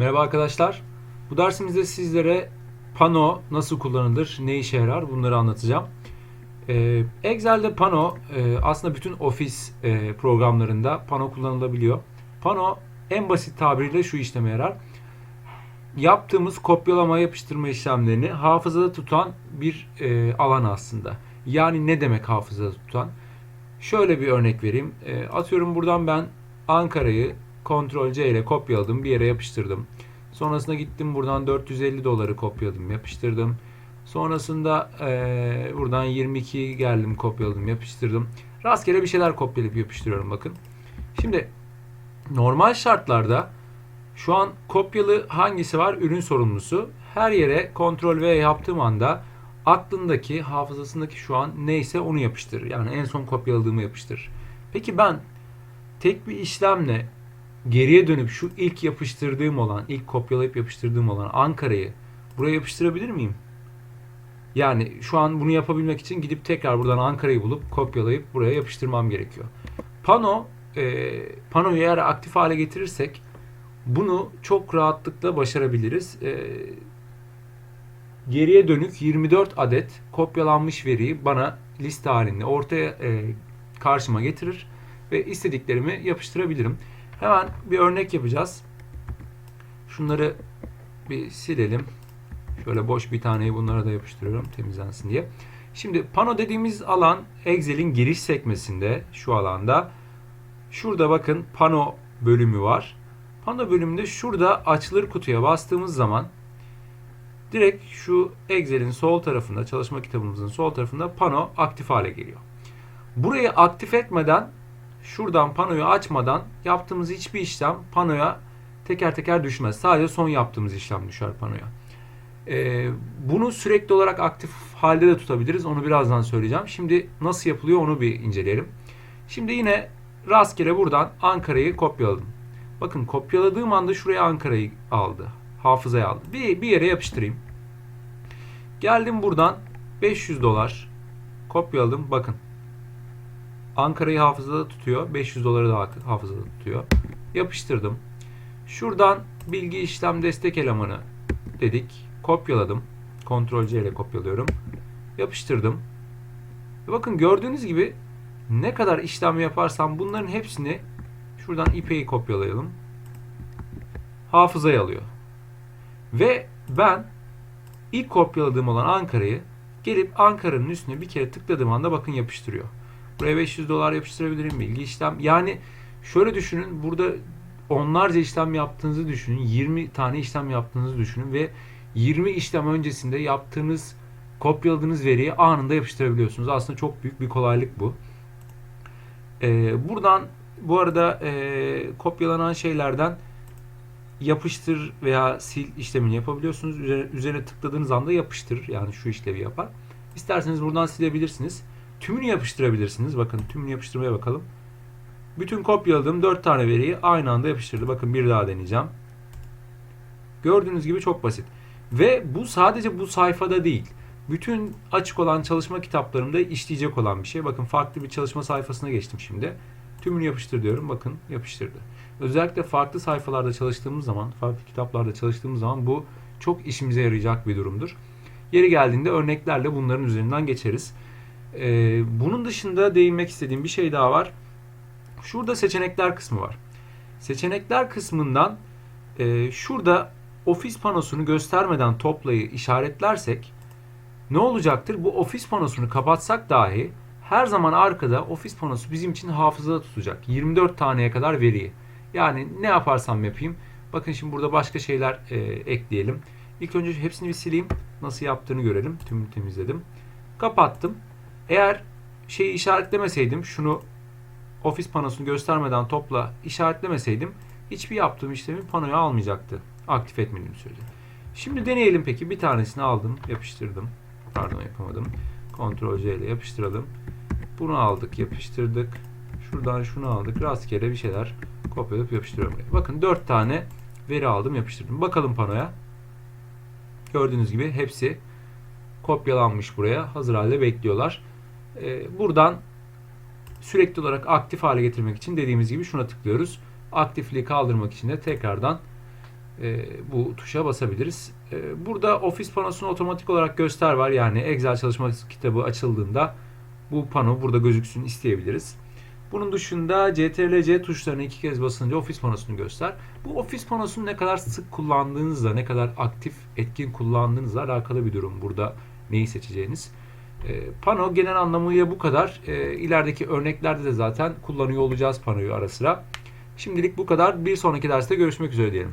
Merhaba arkadaşlar. Bu dersimizde sizlere pano nasıl kullanılır, ne işe yarar bunları anlatacağım. Ee, Excel'de pano e, aslında bütün ofis e, programlarında pano kullanılabiliyor. Pano en basit tabiriyle şu işleme yarar. Yaptığımız kopyalama yapıştırma işlemlerini hafızada tutan bir e, alan aslında. Yani ne demek hafızada tutan? Şöyle bir örnek vereyim. Atıyorum buradan ben Ankara'yı Ctrl C ile kopyaladım, bir yere yapıştırdım. Sonrasında gittim buradan 450 doları kopyaladım, yapıştırdım. Sonrasında eee, buradan 22 geldim, kopyaladım, yapıştırdım. Rastgele bir şeyler kopyalayıp yapıştırıyorum bakın. Şimdi normal şartlarda şu an kopyalı hangisi var? Ürün sorumlusu. Her yere Ctrl V yaptığım anda aklındaki, hafızasındaki şu an neyse onu yapıştırır. Yani en son kopyaladığımı yapıştırır. Peki ben tek bir işlemle geriye dönüp şu ilk yapıştırdığım olan, ilk kopyalayıp yapıştırdığım olan Ankara'yı buraya yapıştırabilir miyim? Yani şu an bunu yapabilmek için gidip tekrar buradan Ankara'yı bulup kopyalayıp buraya yapıştırmam gerekiyor. Pano, e, panoyu eğer aktif hale getirirsek bunu çok rahatlıkla başarabiliriz. E, geriye dönük 24 adet kopyalanmış veriyi bana liste halinde ortaya e, karşıma getirir ve istediklerimi yapıştırabilirim. Hemen bir örnek yapacağız. Şunları bir silelim. Şöyle boş bir taneyi bunlara da yapıştırıyorum temizlensin diye. Şimdi pano dediğimiz alan Excel'in giriş sekmesinde şu alanda. Şurada bakın pano bölümü var. Pano bölümünde şurada açılır kutuya bastığımız zaman direkt şu Excel'in sol tarafında çalışma kitabımızın sol tarafında pano aktif hale geliyor. Burayı aktif etmeden şuradan panoyu açmadan yaptığımız hiçbir işlem panoya teker teker düşmez. Sadece son yaptığımız işlem düşer panoya. Ee, bunu sürekli olarak aktif halde de tutabiliriz. Onu birazdan söyleyeceğim. Şimdi nasıl yapılıyor onu bir inceleyelim. Şimdi yine rastgele buradan Ankara'yı kopyaladım. Bakın kopyaladığım anda şuraya Ankara'yı aldı. Hafızaya aldı. Bir, bir yere yapıştırayım. Geldim buradan 500 dolar kopyaladım. Bakın Ankara'yı hafızada tutuyor. 500 doları da hafızada tutuyor. Yapıştırdım. Şuradan bilgi işlem destek elemanı dedik. Kopyaladım. Ctrl C ile kopyalıyorum. Yapıştırdım. Bakın gördüğünüz gibi ne kadar işlem yaparsam bunların hepsini şuradan ipeyi kopyalayalım. Hafızaya alıyor. Ve ben ilk kopyaladığım olan Ankara'yı gelip Ankara'nın üstüne bir kere tıkladığım anda bakın yapıştırıyor. Buraya 500 dolar yapıştırabilirim. Bilgi işlem. Yani şöyle düşünün. Burada onlarca işlem yaptığınızı düşünün. 20 tane işlem yaptığınızı düşünün ve 20 işlem öncesinde yaptığınız kopyaladığınız veriyi anında yapıştırabiliyorsunuz. Aslında çok büyük bir kolaylık bu. Ee, buradan bu arada e, kopyalanan şeylerden yapıştır veya sil işlemini yapabiliyorsunuz. Üzerine, üzerine tıkladığınız anda yapıştır. Yani şu işlevi yapar. İsterseniz buradan silebilirsiniz. Tümünü yapıştırabilirsiniz. Bakın tümünü yapıştırmaya bakalım. Bütün kopyaladığım 4 tane veriyi aynı anda yapıştırdı. Bakın bir daha deneyeceğim. Gördüğünüz gibi çok basit. Ve bu sadece bu sayfada değil. Bütün açık olan çalışma kitaplarımda işleyecek olan bir şey. Bakın farklı bir çalışma sayfasına geçtim şimdi. Tümünü yapıştır diyorum. Bakın yapıştırdı. Özellikle farklı sayfalarda çalıştığımız zaman, farklı kitaplarda çalıştığımız zaman bu çok işimize yarayacak bir durumdur. Yeri geldiğinde örneklerle bunların üzerinden geçeriz. Ee, bunun dışında değinmek istediğim bir şey daha var. Şurada seçenekler kısmı var. Seçenekler kısmından e, şurada ofis panosunu göstermeden toplayı işaretlersek ne olacaktır? Bu ofis panosunu kapatsak dahi her zaman arkada ofis panosu bizim için hafızada tutacak. 24 taneye kadar veriyi. Yani ne yaparsam yapayım. Bakın şimdi burada başka şeyler e, ekleyelim. İlk önce hepsini bir sileyim. Nasıl yaptığını görelim. Tümünü temizledim. Kapattım. Eğer şeyi işaretlemeseydim, şunu ofis panosunu göstermeden topla işaretlemeseydim hiçbir yaptığım işlemi panoya almayacaktı. Aktif etmediğim sürece. Şimdi deneyelim peki. Bir tanesini aldım, yapıştırdım. Pardon yapamadım. Ctrl C ile yapıştıralım. Bunu aldık, yapıştırdık. Şuradan şunu aldık. Rastgele bir şeyler kopyalayıp yapıştırıyorum. buraya. Bakın 4 tane veri aldım, yapıştırdım. Bakalım panoya. Gördüğünüz gibi hepsi kopyalanmış buraya. Hazır halde bekliyorlar. Ee, buradan sürekli olarak aktif hale getirmek için dediğimiz gibi şuna tıklıyoruz. Aktifliği kaldırmak için de tekrardan e, bu tuşa basabiliriz. E, burada ofis panosunu otomatik olarak göster var. Yani Excel çalışma kitabı açıldığında bu pano burada gözüksün isteyebiliriz. Bunun dışında CTRL-C tuşlarını iki kez basınca ofis panosunu göster. Bu ofis panosunu ne kadar sık kullandığınızla, ne kadar aktif, etkin kullandığınızla alakalı bir durum. Burada neyi seçeceğiniz. E, pano genel anlamıyla bu kadar. E, ilerideki örneklerde de zaten kullanıyor olacağız panoyu ara sıra. Şimdilik bu kadar. Bir sonraki derste görüşmek üzere diyelim.